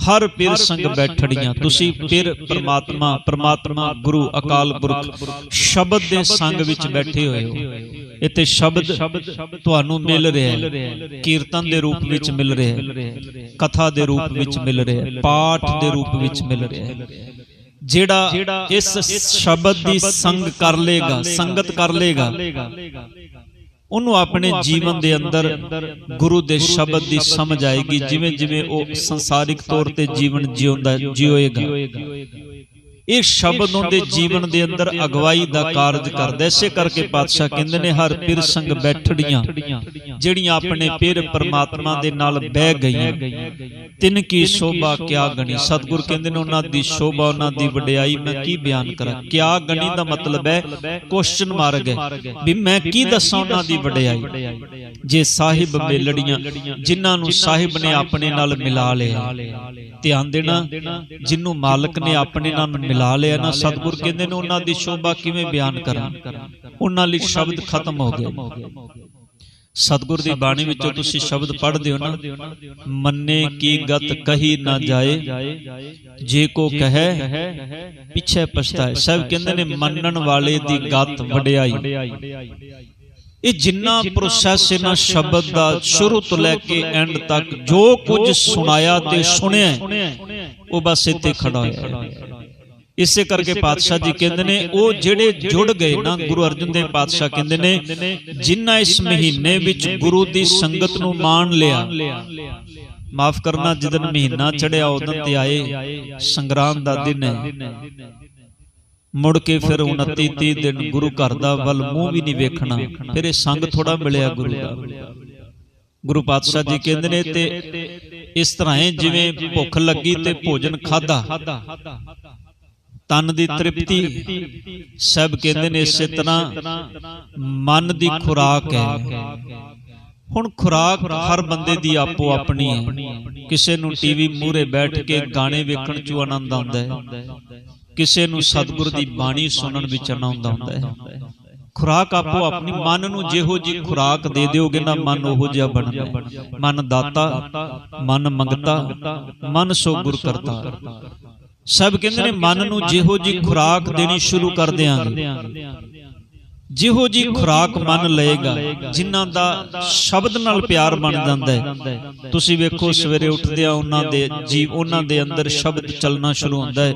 [SPEAKER 1] ਹਰ ਪਿਰ ਸੰਗ ਬੈਠੜੀਆਂ ਤੁਸੀਂ ਪਿਰ ਪ੍ਰਮਾਤਮਾ ਪ੍ਰਮਾਤਮਾ ਗੁਰੂ ਅਕਾਲ ਪੁਰਖ ਸ਼ਬਦ ਦੇ ਸੰਗ ਵਿੱਚ ਬੈਠੇ ਹੋਏ ਹੋ। ਇੱਥੇ ਸ਼ਬਦ ਤੁਹਾਨੂੰ ਮਿਲ ਰਿਹਾ ਹੈ। ਕੀਰਤਨ ਦੇ ਰੂਪ ਵਿੱਚ ਮਿਲ ਰਿਹਾ ਹੈ। ਕਥਾ ਦੇ ਰੂਪ ਵਿੱਚ ਮਿਲ ਰਿਹਾ ਹੈ। ਪਾਠ ਦੇ ਰੂਪ ਵਿੱਚ ਮਿਲ ਰਿਹਾ ਹੈ। ਜਿਹੜਾ ਇਸ ਸ਼ਬਦ ਦੀ ਸੰਗ ਕਰ ਲੇਗਾ ਸੰਗਤ ਕਰ ਲੇਗਾ। ਉਹਨੂੰ ਆਪਣੇ ਜੀਵਨ ਦੇ ਅੰਦਰ ਗੁਰੂ ਦੇ ਸ਼ਬਦ ਦੀ ਸਮਝ ਆਏਗੀ ਜਿਵੇਂ ਜਿਵੇਂ ਉਹ ਸੰਸਾਰਿਕ ਤੌਰ ਤੇ ਜੀਵਨ ਜਿਉਂਦਾ ਜਿਉਏਗਾ ਇਹ ਸ਼ਬਦ ਉਹਦੇ ਜੀਵਨ ਦੇ ਅੰਦਰ ਅਗਵਾਈ ਦਾ ਕਾਰਜ ਕਰਦਾ ਇਸੇ ਕਰਕੇ ਪਾਤਸ਼ਾਹ ਕਹਿੰਦੇ ਨੇ, ਹਰ ਪਿਰ ਸੰਗ ਬੈਠੜੀਆਂ, ਜਿਹੜੀਆਂ ਆਪਣੇ ਪਿਰ ਪਰਮਾਤਮਾ ਦੇ ਨਾਲ ਬਹਿ ਗਈਆਂ। ਤਿਨ ਕੀ ਸ਼ੋਭਾ, ਕਿਆ ਗਣੀ। ਸਤਿਗੁਰ ਕਹਿੰਦੇ ਨੇ, ਉਹਨਾਂ ਦੀ ਸ਼ੋਭਾ, ਉਹਨਾਂ ਦੀ ਵਡਿਆਈ ਮੈਂ ਕੀ ਬਿਆਨ ਕਰਾਂ? ਕਿਆ ਗਣੀ ਦਾ ਮਤਲਬ ਹੈ? ਕੁਐਸਚਨ ਮਾਰਗ ਹੈ। ਵੀ ਮੈਂ ਕੀ ਦੱਸਾਂ ਉਹਨਾਂ ਦੀ ਵਡਿਆਈ? ਜੇ ਸਾਹਿਬ ਮੇਲੜੀਆਂ, ਜਿਨ੍ਹਾਂ ਨੂੰ ਸਾਹਿਬ ਨੇ ਆਪਣੇ ਨਾਲ ਮਿਲਾ ਲਿਆ, ਧਿਆਨ ਦੇਣਾ, ਜਿਨੂੰ ਮਾਲਕ ਨੇ ਆਪਣੇ ਨਾਲ ਮਿਲਾ ਲਿਆ ਨਾ ਸਤਿਗੁਰ ਕਹਿੰਦੇ ਨੇ ਉਹਨਾਂ ਦੀ ਸ਼ੋਭਾ ਕਿਵੇਂ ਬਿਆਨ ਕਰਾਂ? ਉਹਨਾਂ ਲਈ ਸ਼ਬਦ ਖਤਮ ਹੋ ਗਏ। ਸਤਿਗੁਰ ਦੀ ਬਾਣੀ ਵਿੱਚੋਂ ਤੁਸੀਂ ਸ਼ਬਦ ਪੜ੍ਹਦੇ ਹੋ ਨਾ? ਮੰਨੇ ਕੀ ਗਤ ਕਹੀ ਨਾ ਜਾਏ ਜੇ ਕੋ ਕਹੈ ਪਿੱਛੇ ਪਛਤਾਏ। ਸਭ ਕਹਿੰਦੇ ਨੇ ਮੰਨਣ ਵਾਲੇ ਦੀ ਗਤ ਵਡਿਆਈ। ਇਹ ਜਿੰਨਾ ਪ੍ਰੋਸੈਸ ਇਹਨਾਂ ਸ਼ਬਦ ਦਾ ਸ਼ੁਰੂ ਤੋਂ ਲੈ ਕੇ ਐਂਡ ਤੱਕ ਜੋ ਕੁਝ ਸੁਣਾਇਆ ਤੇ ਸੁਣਿਆ ਉਹ ਬਸ ਇੱਥੇ ਖੜਾ ਹੋਇਆ ਹੈ। ਇਸੇ ਕਰਕੇ ਪਾਤਸ਼ਾਹ ਜੀ ਕਹਿੰਦੇ ਨੇ ਉਹ ਜਿਹੜੇ ਜੁੜ ਗਏ ਨਾ ਗੁਰੂ ਅਰਜਨ ਦੇਵ ਪਾਤਸ਼ਾਹ ਕਹਿੰਦੇ ਨੇ ਜਿਨ੍ਹਾਂ ਇਸ ਮਹੀਨੇ ਵਿੱਚ ਗੁਰੂ ਦੀ ਸੰਗਤ ਨੂੰ ਮਾਣ ਲਿਆ। ਮਾਫ ਕਰਨਾ ਜਿਦਨ ਮਹੀਨਾ ਚੜਿਆ ਉਦੋਂ ਤੇ ਆਏ ਸੰਗਰਾਮ ਦਾ ਦਿਨ ਹੈ। ਮੁੜ ਕੇ ਫਿਰ 29 30 ਦਿਨ ਗੁਰੂ ਘਰ ਦਾ ਵੱਲ ਮੂੰਹ ਵੀ ਨਹੀਂ ਵੇਖਣਾ। ਫਿਰ ਇਹ ਸੰਗ ਥੋੜਾ ਮਿਲਿਆ ਗੁਰੂ ਦਾ। ਗੁਰੂ ਪਾਤਸ਼ਾਹ ਜੀ ਕਹਿੰਦੇ ਨੇ ਤੇ ਇਸ ਤਰ੍ਹਾਂ ਹੈ ਜਿਵੇਂ ਭੁੱਖ ਲੱਗੀ ਤੇ ਭੋਜਨ ਖਾਦਾ ਤਨ ਦੀ ਤ੍ਰਿਪਤੀ। ਸਭ ਕਹਿੰਦੇ ਨੇ ਇਸੇ ਤਰ੍ਹਾਂ ਮਨ ਦੀ ਖੁਰਾਕ ਹੈ। ਹੁਣ ਖੁਰਾਕ ਹਰ ਬੰਦੇ ਦੀ ਆਪੋ ਆਪਣੀ ਹੈ। ਕਿਸੇ ਨੂੰ ਟੀਵੀ ਮੂਹਰੇ ਬੈਠ ਕੇ ਗਾਣੇ ਵੇਖਣ 'ਚ ਆਨੰਦ ਆਉਂਦਾ ਹੈ। ਕਿਸੇ ਨੂੰ ਸਤਿਗੁਰ ਦੀ ਬਾਣੀ ਸੁਣਨ ਵਿੱਚ ਆਨੰਦ ਆਉਂਦਾ ਹੈ। ਖੁਰਾਕ ਆਪੋ ਆਪਣੀ ਮਨ ਨੂੰ ਜਿਹੋ ਜੀ ਖੁਰਾਕ ਦੇ ਦਿਓਗੇ ਨਾ ਮਨ ਉਹੋ ਜਿਹਾ ਬਣਦਾ ਹੈ। ਮਨ ਦਾਤਾ ਮਨ ਮੰਗਤਾ ਮਨ ਸੋ ਗੁਰ ਕਰਤਾ। ਸਭ ਕਹਿੰਦੇ ਨੇ ਮਨ ਨੂੰ ਜਿਹੋ ਜੀ ਖੁਰਾਕ ਦੇਣੀ ਸ਼ੁਰੂ ਕਰ ਦਿਆਂਗੇ। ਜਿਹੋ ਜੀ ਖੁਰਾਕ ਮਨ ਲਏਗਾ ਜਿਨ੍ਹਾਂ ਦਾ ਸ਼ਬਦ ਨਾਲ ਪਿਆਰ ਬਣ ਜਾਂਦਾ ਹੈ। ਤੁਸੀਂ ਵੇਖੋ ਸਵੇਰੇ ਉੱਠਦੇ ਆ ਉਹਨਾਂ ਦੇ ਜੀਵ ਉਹਨਾਂ ਦੇ ਅੰਦਰ ਸ਼ਬਦ ਚੱਲਣਾ ਸ਼ੁਰੂ ਹੁੰਦਾ ਹੈ।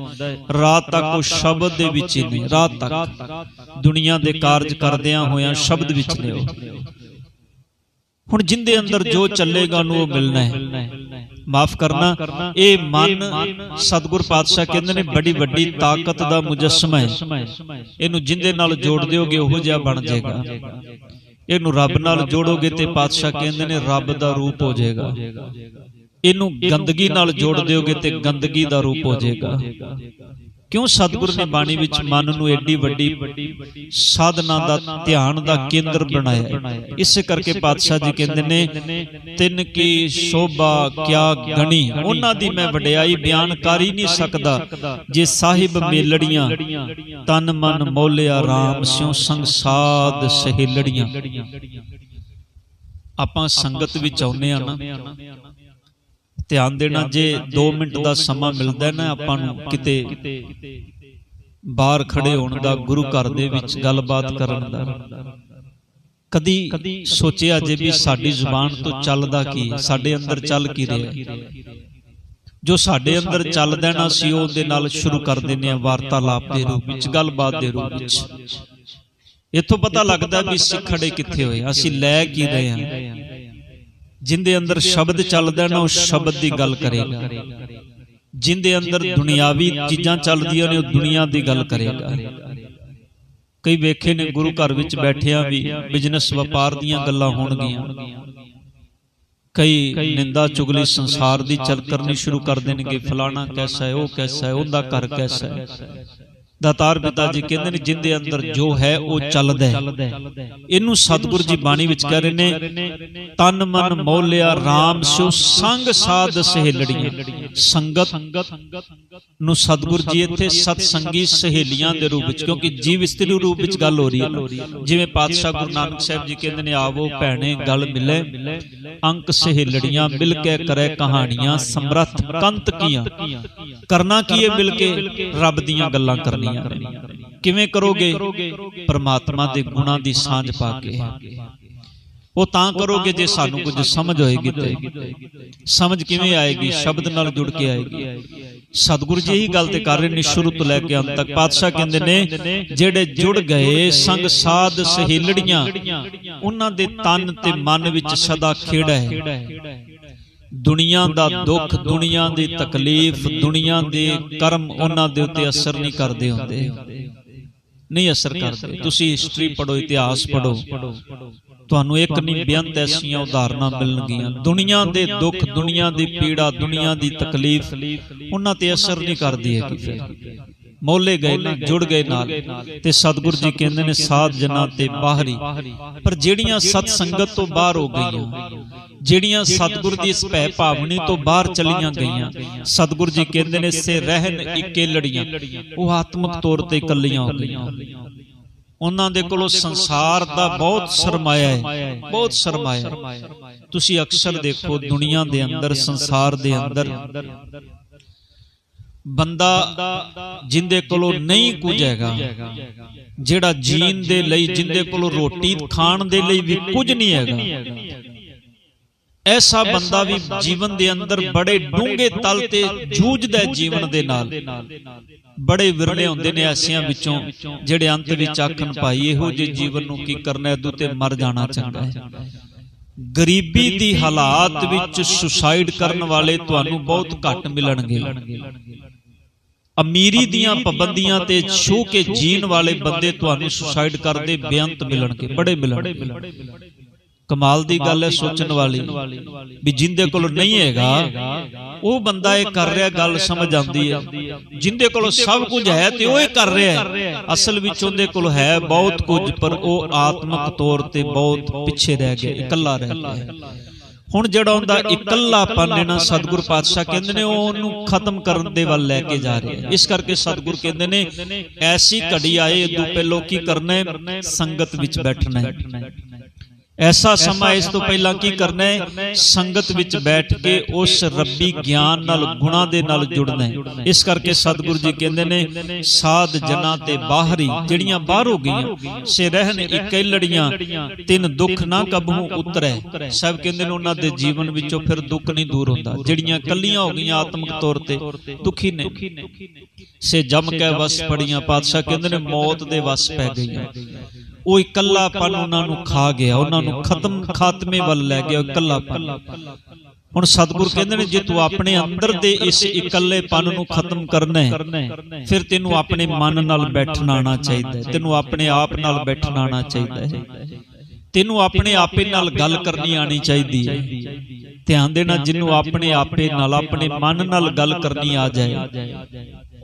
[SPEAKER 1] ਰਾਤ ਤੱਕ ਉਹ ਸ਼ਬਦ ਦੇ ਵਿੱਚ ਹੀ ਨੇ ਰਾਤ ਤੱਕ ਦੁਨੀਆ ਦੇ ਕਾਰਜ ਕਰਦਿਆਂ ਹੋਇਆਂ ਸ਼ਬਦ ਵਿੱਚ ਨੇ ਉਹ ਹੁਣ ਜਿੰਦੇ ਅੰਦਰ ਜੋ ਚੱਲੇਗਾ ਉਹਨੂੰ ਉਹ ਮਿਲਣਾ ਹੈ। ਮਾਫ ਕਰਨਾ ਇਹ ਮਨ ਸਤਿਗੁਰ ਪਾਤਸ਼ਾਹ ਕਹਿੰਦੇ ਨੇ ਬੜੀ ਵੱਡੀ ਤਾਕਤ ਦਾ ਮੁਜੱਸਮਾ ਹੈ। ਇਹਨੂੰ ਜਿੰਦੇ ਨਾਲ ਜੋੜ ਦਿਓਗੇ ਉਹੋ ਜਿਹਾ ਬਣ ਜਾਏਗਾ। ਇਹਨੂੰ ਰੱਬ ਨਾਲ ਜੋੜੋਗੇ ਤੇ ਪਾਤਸ਼ਾਹ ਕਹਿੰਦੇ ਨੇ ਰੱਬ ਦਾ ਰੂਪ ਹੋ ਜਾਏਗਾ। ਇਹਨੂੰ ਗੰਦਗੀ ਨਾਲ ਜੋੜ ਦਿਓਗੇ ਤੇ ਗੰਦਗੀ ਦਾ ਰੂਪ ਹੋ ਜਾਏਗਾ। ਕਿਉਂ ਸਤਿਗੁਰ ਨੇ ਬਾਣੀ ਵਿੱਚ ਮਨ ਨੂੰ ਐਡੀ ਵੱਡੀ ਸਾਧਨਾ ਦਾ ਧਿਆਨ ਦਾ ਕੇਂਦਰ ਬਣਾਇਆ ਇਸੇ ਕਰਕੇ ਪਾਤਸ਼ਾਹ ਜੀ ਕਹਿੰਦੇ ਨੇ ਤਿੰਨ ਕੀ ਸ਼ੋਭਾ ਕਿਆ ਗਣੀ। ਉਹਨਾਂ ਦੀ ਮੈਂ ਵਡਿਆਈ ਬਿਆਨ ਕਰ ਹੀ ਨਹੀਂ ਸਕਦਾ। ਜੇ ਸਾਹਿਬ ਮੇਲੜੀਆਂ ਤਨ ਮਨ ਮੋਲਿਆ RAM ਸਿਉ ਸੰਗ ਸਾਧ ਸਹੇਲੜੀਆਂ। ਆਪਾਂ ਸੰਗਤ ਵਿੱਚ ਆਉਨੇ ਆ ਨਾ। ਧਿਆਨ ਦੇਣਾ ਜੇ 2 ਮਿੰਟ ਦਾ ਸਮਾਂ ਮਿਲਦਾ ਨਾ ਆਪਾਂ ਨੂੰ ਕਿਤੇ ਬਾਹਰ ਖੜੇ ਹੋਣ ਦਾ ਗੁਰੂ ਘਰ ਦੇ ਵਿੱਚ ਗੱਲਬਾਤ ਕਰਨ ਦਾ। ਕਦੀ ਸੋਚਿਆ ਜੇ ਵੀ ਸਾਡੀ ਜ਼ੁਬਾਨ ਤੋਂ ਚੱਲਦਾ ਕੀ? ਸਾਡੇ ਅੰਦਰ ਚੱਲ ਕੀ ਰਿਹਾ? ਜੋ ਸਾਡੇ ਅੰਦਰ ਚੱਲਦਾ ਨਾ ਸੀ ਉਹਦੇ ਨਾਲ ਸ਼ੁਰੂ ਕਰ ਦਿੰਨੇ ਆ ਵਾਰਤਾਲਾਪ ਦੇ ਰੂਪ ਵਿੱਚ ਗੱਲਬਾਤ ਦੇ ਰੂਪ ਵਿੱਚ। ਇੱਥੋਂ ਪਤਾ ਲੱਗਦਾ ਵੀ ਸਿੱਖੜੇ ਕਿੱਥੇ ਹੋਏ? ਅਸੀਂ ਲੈ ਕੀ ਰਹੇ ਹਾਂ? ਜਿੰਦੇ ਅੰਦਰ ਸ਼ਬਦ ਚੱਲਦਾ ਨਾ ਉਹ ਸ਼ਬਦ ਦੀ ਗੱਲ ਕਰੇਗਾ। ਜਿੰਦੇ ਅੰਦਰ ਦੁਨਿਆਵੀ ਚੀਜ਼ਾਂ ਚੱਲਦੀਆਂ ਨੇ ਉਹ ਦੁਨੀਆ ਦੀ ਗੱਲ ਕਰੇਗਾ। ਕਈ ਵੇਖੇ ਨੇ ਗੁਰੂ ਘਰ ਵਿੱਚ ਬੈਠਿਆਂ ਵੀ ਬਿਜ਼ਨਸ ਵਪਾਰ ਦੀਆਂ ਗੱਲਾਂ ਹੋਣਗੀਆਂ। ਕਈ ਨਿੰਦਾ ਚੁਗਲੀ ਸੰਸਾਰ ਦੀ ਚੱਲ ਕਰਨੀ ਸ਼ੁਰੂ ਕਰ ਦੇਣਗੇ ਫਲਾਣਾ ਕੈਸਾ ਹੈ ਉਹ ਕੈਸਾ ਹੈ ਉਹਦਾ ਘਰ ਕੈਸਾ ਹੈ। ਦਾਤਾਰ ਪਿਤਾ ਜੀ ਕਹਿੰਦੇ ਨੇ, ਜਿੰਦੇ ਅੰਦਰ ਜੋ ਹੈ, ਉਹ ਚੱਲਦਾ ਹੈ। ਇਹਨੂੰ ਸਤਿਗੁਰ ਜੀ ਬਾਣੀ ਵਿੱਚ ਕਹਿ ਰਹੇ ਨੇ, ਤਨ ਮਨ ਮੌਲਿਆ RAM ਸਿਓ ਸੰਗ ਸਾਧ ਸਹੇਲੜੀਆਂ। ਸੰਗਤ ਨੂੰ ਸਤਿਗੁਰ ਜੀ ਇੱਥੇ ਸਤ ਸੰਗੀ ਸਹੇਲੀਆਂ ਦੇ ਰੂਪ ਵਿੱਚ, ਕਿਉਂਕਿ ਜੀਵ ਇਸਤਰੀ ਰੂਪ ਵਿੱਚ ਗੱਲ ਹੋ ਰਹੀ ਹੈ। ਜਿਵੇਂ ਪਾਤਸ਼ਾਹ ਗੁਰੂ ਨਾਨਕ ਸਾਹਿਬ ਜੀ ਕਹਿੰਦੇ ਨੇ, ਆਵੋ ਭੈਣੇ, ਗੱਲ ਮਿਲੇ। ਅੰਕ ਸਹੇਲੜੀਆਂ, ਮਿਲ ਕੇ ਕਰੇ ਕਹਾਣੀਆਂ, ਸਮਰੱਥ ਕੰਤ ਕੀਆਂ। ਕਰਨਾ ਕੀ ਹੈ ਮਿਲ ਕੇ? ਰੱਬ ਦੀਆਂ ਗੱਲਾਂ ਕਰਨੀਆਂ। ਕਿਵੇਂ ਕਰੋਗੇ? ਪਰਮਾਤਮਾ ਦੇ ਗੁਣਾਂ ਦੀ ਸਾਂਝ ਪਾ ਕੇ। ਉਹ ਤਾਂ ਕਰੋਗੇ ਜੇ ਸਾਨੂੰ ਕੁਝ ਸਮਝ ਹੋਏਗੀ ਤੇ। ਸਮਝ ਕਿਵੇਂ ਆਏਗੀ? ਸ਼ਬਦ ਨਾਲ ਜੁੜ ਕੇ ਆਏਗੀ। ਸਤਿਗੁਰੂ ਜੀ ਇਹੀ ਗੱਲ ਤੇ ਕਰ ਰਹੇ ਨੇ, ਸ਼ੁਰੂ ਤੋਂ ਲੈ ਕੇ ਅੰਤ ਤੱਕ। ਪਾਤਸ਼ਾਹ ਕਹਿੰਦੇ ਨੇ, ਜਿਹੜੇ ਜੁੜ ਗਏ, ਸੰਗ ਸਾਧ ਸਹੇਲੜੀਆਂ, ਉਹਨਾਂ ਦੇ ਤਨ ਤੇ ਮਨ ਵਿੱਚ ਸਦਾ ਖੇੜਾ ਹੈ। ਦੁਨੀਆ ਦਾ ਦੁੱਖ ਦੁਨੀਆ ਦੀ ਤਕਲੀਫ ਦੁਨੀਆ ਦੇ ਕਰਮ ਉਹਨਾਂ ਦੇ ਉੱਤੇ ਅਸਰ ਨਹੀਂ ਕਰਦੇ ਹੁੰਦੇ। ਨਹੀਂ ਅਸਰ ਕਰਦੇ। ਤੁਸੀਂ ਹਿਸਟਰੀ ਪੜੋ ਇਤਿਹਾਸ ਪੜੋ ਤੁਹਾਨੂੰ ਇੱਕ ਨਹੀਂ ਬੇਅੰਤ ਐਸੀਆਂ ਉਦਾਹਰਨਾਂ ਮਿਲਣਗੀਆਂ। ਦੁਨੀਆ ਦੇ ਦੁੱਖ ਦੁਨੀਆ ਦੀ ਪੀੜਾ ਦੁਨੀਆ ਦੀ ਤਕਲੀਫ ਉਹਨਾਂ ਤੇ ਅਸਰ ਨਹੀਂ ਕਰਦੀ ਹੈ ਕਿ ਫਿਰ ਮੋਲੇ ਗਏ ਨਾ ਜੁੜ ਗਏ ਨਾਲ ਤੇ ਸਤਿਗੁਰੂ ਜੀ ਕਹਿੰਦੇ ਨੇ ਸਾਧ ਜਨਾਂ ਤੇ ਬਾਹਰੀ। ਪਰ ਜਿਹੜੀਆਂ ਸਤ ਸੰਗਤ ਤੋਂ ਬਾਹਰ ਹੋ ਗਈਆਂ। ਜਿਹੜੀਆਂ ਸਤਿਗੁਰ ਦੀ ਇਸ ਭੈ ਭਾਵਨੀ ਤੋਂ ਬਾਹਰ ਚਲੀਆਂ ਗਈਆਂ। ਸਤਿਗੁਰ ਜੀ ਕਹਿੰਦੇ ਨੇ ਸੇ ਰਹਿਨ ਇੱਕੇ ਲੜੀਆਂ। ਉਹ ਆਤਮਿਕ ਤੌਰ ਤੇ ਇਕੱਲੀਆਂ ਹੋ ਗਈਆਂ ਉਹਨਾਂ ਦੇ ਕੋਲੋਂ ਸੰਸਾਰ ਦਾ ਬਹੁਤ ਸਰਮਾਇਆ ਹੈ। ਬਹੁਤ ਸਰਮਾਇਆ। ਤੁਸੀਂ ਅਕਸਰ ਦੇਖੋ ਦੁਨੀਆ ਦੇ ਅੰਦਰ ਸੰਸਾਰ ਦੇ ਅੰਦਰ। ਬੰਦਾ ਜਿੰਦੇ ਕੋਲੋਂ ਨਹੀਂ ਕੁਝ ਹੈਗਾ ਜਿਹੜਾ ਜੀਣ ਦੇ ਲਈ ਜਿੰਦੇ ਕੋਲੋਂ ਰੋਟੀ ਖਾਣ ਦੇ ਲਈ ਵੀ ਕੁਝ ਨਹੀਂ ਹੈਗਾ। ਐਸਾ ਬੰਦਾ ਵੀ ਜੀਵਨ ਦੇ ਅੰਦਰ ਬੜੇ ਡੂੰਘੇ ਤਲ ਤੇ ਜੂਝਦਾ ਜੀਵਨ ਦੇ ਨਾਲ। ਬੜੇ ਵਿਰਲੇ ਹੁੰਦੇ ਨੇ ਐਸਿਆਂ ਵਿੱਚੋਂ ਜਿਹੜੇ ਅੰਤ ਵਿੱਚ ਆਖਣ ਭਾਈ ਇਹੋ ਜਿਹੇ ਜੀਵਨ ਨੂੰ ਕੀ ਕਰਨਾ ਹੈ? ਤੇ ਮਰ ਜਾਣਾ ਚੰਗਾ ਹੈ। ਗਰੀਬੀ ਦੀ ਹਾਲਾਤ ਵਿੱਚ ਸੁਸਾਈਡ ਕਰਨ ਵਾਲੇ ਤੁਹਾਨੂੰ ਬਹੁਤ ਘੱਟ ਮਿਲਣਗੇ। ਅਮੀਰੀ ਦੀਆਂ ਪਾਬੰਦੀਆਂ ਤੇ ਛੂ ਕੇ ਜੀਣ ਵਾਲੇ ਬੰਦੇ ਤੁਹਾਨੂੰ ਸੁਸਾਈਡ ਕਰਦੇ ਬੇਅੰਤ ਮਿਲਣਗੇ। ਬੜੇ ਮਿਲਣਗੇ। ਕਮਾਲ ਦੀ ਗੱਲ ਹੈ ਸੋਚਣ ਵਾਲੀ ਵੀ ਜਿੰਦੇ ਕੋਲ ਨਹੀਂ ਹੈਗਾ ਉਹ ਬੰਦਾ ਇਹ ਕਰ ਰਿਹਾ ਗੱਲ ਸਮਝ ਆਉਂਦੀ ਹੈ। ਜਿੰਦੇ ਕੋਲ ਸਭ ਕੁਝ ਹੈ ਤੇ ਉਹ ਇਹ ਕਰ ਰਿਹਾ ਹੈ। ਅਸਲ ਵਿੱਚ ਉਹਦੇ ਕੋਲ ਹੈ ਬਹੁਤ ਕੁਝ ਪਰ ਉਹ ਆਤਮਿਕ ਤੌਰ ਤੇ ਬਹੁਤ ਪਿੱਛੇ ਰਹਿ ਗਿਆ ਇਕੱਲਾ ਰਹਿ ਗਿਆ ਹੁਣ ਜਿਹੜਾ ਉਹਦਾ ਇਕੱਲਾਪਨ ਹੈ ਨਾ ਸਤਿਗੁਰ ਪਾਤਸ਼ਾਹ ਕਹਿੰਦੇ ਨੇ ਉਹ ਉਹਨੂੰ ਖਤਮ ਕਰਨ ਦੇ ਵੱਲ ਲੈ ਕੇ ਜਾ ਰਿਹਾ ਇਸ ਕਰਕੇ ਸਤਿਗੁਰ ਕਹਿੰਦੇ ਨੇ ਐਸੀ ਘੜੀ ਆਏ ਇਦੋਂ ਪਹਿਲਾਂ ਕੀ ਕਰਨਾ ਹੈ ਸੰਗਤ ਵਿੱਚ ਬੈਠਣਾ ਹੈ ਐਸਾ ਸਮਾਂ ਇਸ ਤੋਂ ਪਹਿਲਾਂ ਕੀ ਕਰਨਾ ਹੈ? ਸੰਗਤ ਵਿੱਚ ਬੈਠ ਕੇ ਉਸ ਰੱਬੀ ਗਿਆਨ ਨਾਲ ਗੁਣਾ ਦੇ ਨਾਲ ਜੁੜਨਾ ਹੈ। ਇਸ ਕਰਕੇ ਸਤਿਗੁਰੂ ਜੀ ਕਹਿੰਦੇ ਨੇ ਸਾਧ ਜਨਾਂ ਤੇ ਬਾਹਰੀ ਜਿਹੜੀਆਂ ਬਾਹਰ ਹੋ ਗਈਆਂ ਸੇ ਰਹਿਣ ਇਕੈ ਲੜੀਆਂ ਤਿੰਨ ਦੁੱਖ ਨਾ ਕਬਹੂ ਉਤਰੈ। ਸਭ ਕਹਿੰਦੇ ਨੇ ਉਹਨਾਂ ਦੇ ਜੀਵਨ ਵਿੱਚੋਂ ਫਿਰ ਦੁੱਖ ਨਹੀਂ ਦੂਰ ਹੁੰਦਾ। ਜਿਹੜੀਆਂ ਕੱਲੀਆਂ ਹੋ ਗਈਆਂ ਆਤਮਿਕ ਤੌਰ ਤੇ ਦੁਖੀ ਨੇ। ਸੇ ਜਮ ਕੇ ਵਸ ਪੜੀਆਂ ਪਾਤਸ਼ਾਹ ਕਹਿੰਦੇ ਨੇ ਮੌਤ ਦੇ ਵਸ ਪੈ ਗਈਆਂ। ਉਹ ਇਕੱਲਾਪਨ ਉਹਨਾਂ ਨੂੰ ਖਾ ਗਿਆ, ਉਹਨਾਂ ਨੂੰ ਖਤਮ ਖਾਤਮੇ ਵੱਲ ਲੈ ਗਿਆ ਇਕੱਲਾਪਨ। ਹੁਣ ਸਤਿਗੁਰ ਕਹਿੰਦੇ ਨੇ, ਜੇ ਤੂੰ ਆਪਣੇ ਅੰਦਰ ਦੇ ਇਸ ਇਕੱਲੇਪਨ ਨੂੰ ਖਤਮ ਕਰਨਾ ਹੈ, ਫਿਰ ਤੈਨੂੰ ਆਪਣੇ ਮਨ ਨਾਲ ਬੈਠਣਾ ਆਣਾ ਚਾਹੀਦਾ ਹੈ, ਤੈਨੂੰ ਆਪਣੇ ਆਪ ਨਾਲ ਬੈਠਣਾ ਆਣਾ ਚਾਹੀਦਾ ਹੈ। ਤੈਨੂੰ ਆਪਣੇ ਆਪੇ ਨਾਲ ਗੱਲ ਕਰਨੀ ਆਣੀ ਚਾਹੀਦੀ ਹੈ। ਧਿਆਨ ਦੇਣਾ, ਜਿਹਨੂੰ ਆਪਣੇ ਆਪੇ ਨਾਲ, ਆਪਣੇ ਮਨ ਨਾਲ ਗੱਲ ਕਰਨੀ ਆ ਜਾਏ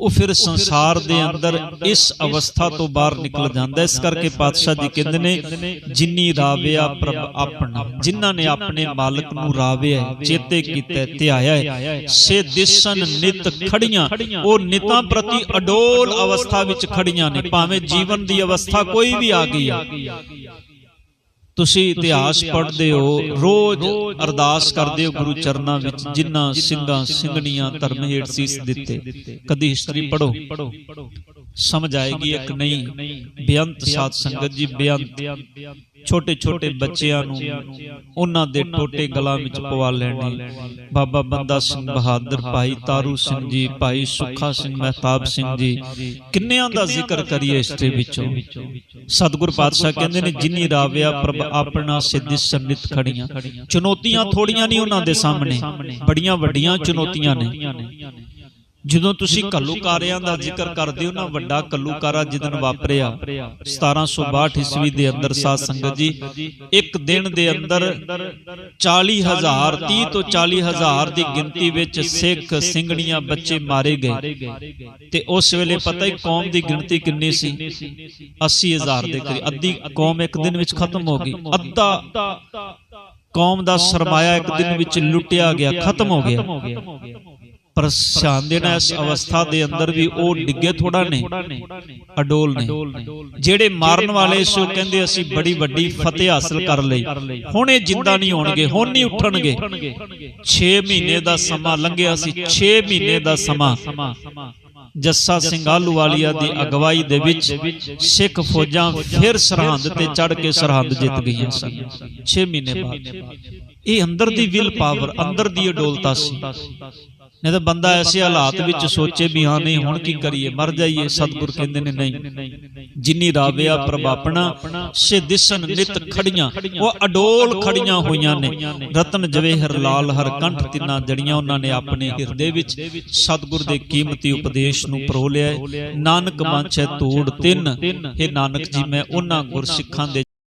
[SPEAKER 1] ਉਹ ਫਿਰ ਸੰਸਾਰ ਦੇ ਅੰਦਰ ਇਸ ਅਵਸਥਾ ਤੋਂ ਬਾਹਰ ਨਿਕਲ ਜਾਂਦਾ ਇਸ ਕਰਕੇ ਪਾਤਸ਼ਾਹ ਜੀ ਕਹਿੰਦੇ ਨੇ ਜਿਨੀ ਰਾਵਿਆ ਪ੍ਰਭ ਆਪਣਾ ਜਿਨ੍ਹਾਂ ਨੇ ਆਪਣੇ ਮਾਲਕ ਨੂੰ ਰਾਵਿਆ ਚੇਤੇ ਕੀਤਾ ਧਿਆਇਆ ਹੈ ਸੇ ਦਿਸਨ ਨਿਤ ਖੜੀਆਂ ਉਹ ਨਿਤਾਂ ਪ੍ਰਤੀ ਅਡੋਲ ਅਵਸਥਾ ਵਿੱਚ ਖੜੀਆਂ ਨੇ ਭਾਵੇਂ ਜੀਵਨ ਦੀ ਅਵਸਥਾ ਕੋਈ ਵੀ ਆ ਗਈ ਆ ਤੁਸੀਂ ਇਤਿਹਾਸ ਪੜ੍ਹਦੇ ਹੋ ਰੋਜ਼ ਅਰਦਾਸ ਕਰਦੇ ਹੋ ਗੁਰੂ ਚਰਨਾਂ ਵਿੱਚ ਜਿਨ੍ਹਾਂ ਸਿੰਘਾਂ ਸਿੰਘਣੀਆਂ ਧਰਮ ਹੇਠ ਸੀਸ ਦਿੱਤੇ। ਕਦੀ ਹਿਸਟਰੀ ਪੜੋ ਸਮਝ ਆਏਗੀ ਇੱਕ ਨਹੀਂ। ਬੇਅੰਤ। ਸਾਧ ਸੰਗਤ ਜੀ ਬੇਅੰਤ। ਛੋਟੇ ਛੋਟੇ ਬੱਚਿਆਂ ਨੂੰ ਉਹਨਾਂ ਦੇ ਟੋਟੇ ਗਲਾਂ ਵਿੱਚ ਪਵਾ ਲੈਣੇ। ਬਾਬਾ ਬੰਦਾ ਸਿੰਘ ਬਹਾਦਰ ਭਾਈ ਤਾਰੂ ਸਿੰਘ ਜੀ ਭਾਈ ਸੁੱਖਾ ਸਿੰਘ ਮਹਿਤਾਬ ਸਿੰਘ ਜੀ ਕਿੰਨਿਆਂ ਦਾ ਜ਼ਿਕਰ ਕਰੀਏ ਹਿਸਟਰੀ ਵਿੱਚੋਂ? ਸਤਿਗੁਰ ਪਾਤਸ਼ਾਹ ਕਹਿੰਦੇ ਨੇ ਜਿਨੀ ਰਾਵਿਆ ਪ੍ਰਭ ਆਪਣਾ ਸਿੱਧੀ ਸੰਨਿਤ ਖੜੀਆਂ। ਚੁਣੌਤੀਆਂ ਥੋੜੀਆਂ ਨਹੀਂ ਉਹਨਾਂ ਦੇ ਸਾਹਮਣੇ। ਬੜੀਆਂ ਵੱਡੀਆਂ ਚੁਣੌਤੀਆਂ ਨੇ। ਜਦੋਂ ਤੁਸੀਂ ਕੱਲੂਕਾਰਿਆਂ ਦਾ ਜ਼ਿਕਰ ਕਰਦੇ ਹੋ ਨਾ ਵੱਡਾ ਕੱਲੂਕਾਰਾ ਜਿਦਨ ਵਾਪਰਿਆ 1762 ਈਸਵੀ ਦੇ ਅੰਦਰ ਸਾਧ ਸੰਗਤ ਜੀ ਇੱਕ ਦਿਨ ਦੇ ਅੰਦਰ 40000 30 ਤੋਂ 40000 ਦੀ ਗਿਣਤੀ ਵਿੱਚ ਸਿੱਖ ਸਿੰਘਣੀਆਂ ਬੱਚੇ ਮਾਰੇ ਗਏ। ਤੇ ਉਸ ਵੇਲੇ ਪਤਾ ਹੀ ਕੌਮ ਦੀ ਗਿਣਤੀ ਕਿੰਨੀ ਸੀ? 80000 ਦੇ ਕਰੀਬ। ਅੱਧੀ ਕੌਮ ਇੱਕ ਦਿਨ ਵਿੱਚ ਖਤਮ ਹੋ ਗਈ। ਅੱਧਾ ਕੌਮ ਦਾ ਸਰਮਾਇਆ ਇੱਕ ਦਿਨ ਵਿੱਚ ਲੁੱਟਿਆ ਗਿਆ। ਖਤਮ ਹੋ ਗਿਆ। ਪਰ ਧਿਆਨ ਦੇਣਾ ਇਸ ਅਵਸਥਾ ਦੇ ਅੰਦਰ ਵੀ ਉਹ ਡਿੱਗੇ ਥੋੜਾ ਨੇ ਅਡੋਲ ਨੇ ਜਿਹੜੇ ਮਾਰਨ ਵਾਲੇ ਸੋ ਕਹਿੰਦੇ ਅਸੀਂ ਬੜੀ ਵੱਡੀ ਫਤਿਹ ਹਾਸਲ ਕਰ ਲਈ। ਹੁਣ ਇਹ ਜਿੰਦਾ ਨਹੀਂ ਹੋਣਗੇ ਹੁਣ ਨਹੀਂ ਉੱਠਣਗੇ। 6 ਮਹੀਨੇ ਦਾ ਸਮਾਂ ਲੰਘਿਆ ਸੀ 6 ਮਹੀਨੇ ਦਾ ਸਮਾਂ। ਜੱਸਾ ਸਿੰਘ ਆਲੂਵਾਲੀਆ ਦੀ ਅਗਵਾਈ ਦੇ ਵਿੱਚ ਸਿੱਖ ਫੌਜਾਂ ਫਿਰ ਸਰਹੰਦ ਤੇ ਚੜ ਕੇ ਸਰਹੰਦ ਜਿੱਤ ਗਈਆਂ ਸਨ। 6 ਮਹੀਨੇ ਬਾਅਦ। ਇਹ ਅੰਦਰ ਦੀ ਵਿਲ ਪਾਵਰ ਅੰਦਰ ਦੀ ਅਡੋਲਤਾ ਸੀ। ਨਹੀਂ ਤਾਂ ਬੰਦਾ ਐਸੇ ਹਾਲਾਤ ਵਿੱਚ ਸੋਚੇ ਵੀ ਹਾਂ ਨਹੀਂ ਹੁਣ ਕੀ ਕਰੀਏ? ਮਰ ਜਾਈਏ ਸਤਿਗੁਰ ਕਹਿੰਦੇ ਨੇ ਨਹੀਂ। ਜਿਨੀ ਰਾਵਿਆ ਪ੍ਰਭ ਆਪਣਾ ਸੇ ਦਿਸਨ ਨਿਤ ਖੜੀਆਂ ਉਹ ਅਡੋਲ ਖੜੀਆਂ ਹੋਈਆਂ ਨੇ। ਰਤਨ ਜਵੇਹਰ ਲਾਲ ਹਰ ਕੰਠ ਤਿੰਨਾਂ ਜੜੀਆਂ ਉਹਨਾਂ ਨੇ ਆਪਣੇ ਹਿਰਦੇ ਵਿੱਚ ਸਤਿਗੁਰ ਦੇ ਕੀਮਤੀ ਉਪਦੇਸ਼ ਨੂੰ ਪਰੋ ਲਿਆ। ਨਾਨਕ ਮਾਛੈ ਧੂੜ ਤਿੰਨ। ਇਹ ਨਾਨਕ ਜੀ ਮੈਂ ਉਹਨਾਂ ਗੁਰਸਿੱਖਾਂ ਦੇ